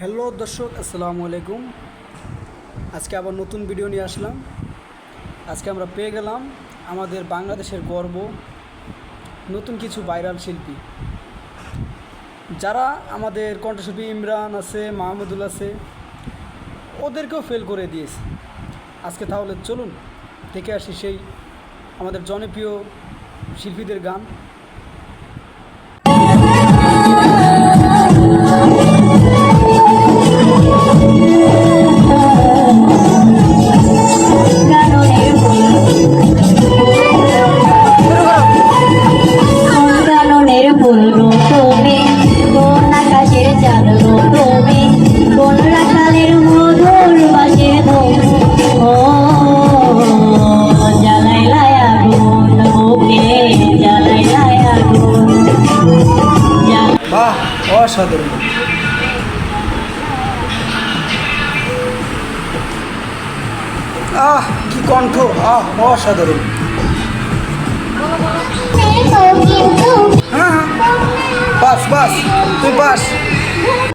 Hello দর্শক, আসসালামু আলাইকুম। আজকে আবার নতুন ভিডিও নিয়ে আসলাম। আজকে আমরা পেয়ে গেলাম আমাদের বাংলাদেশের গর্ব নতুন কিছু ভাইরাল শিল্পী। যারা আমাদের কণ্ঠশিল্পী ইমরান আছে, মাহমুদুল আছে, ওদেরকেও ফেল করে দিয়েছে। আজকে তাহলে চলুন, দেখে আসি সেই আমাদের জনপ্রিয় শিল্পীদের গান। তুমি, কোন আকাশের চাঁদ গো তুমি? কোন রাখালের মধুর বাসে ও বুকে জ্বালাই লাই আগুন। বাহ, অসাধারণ। আহ, কি কণ্ঠ, আহ, অসাধারণ। passe, tem passe.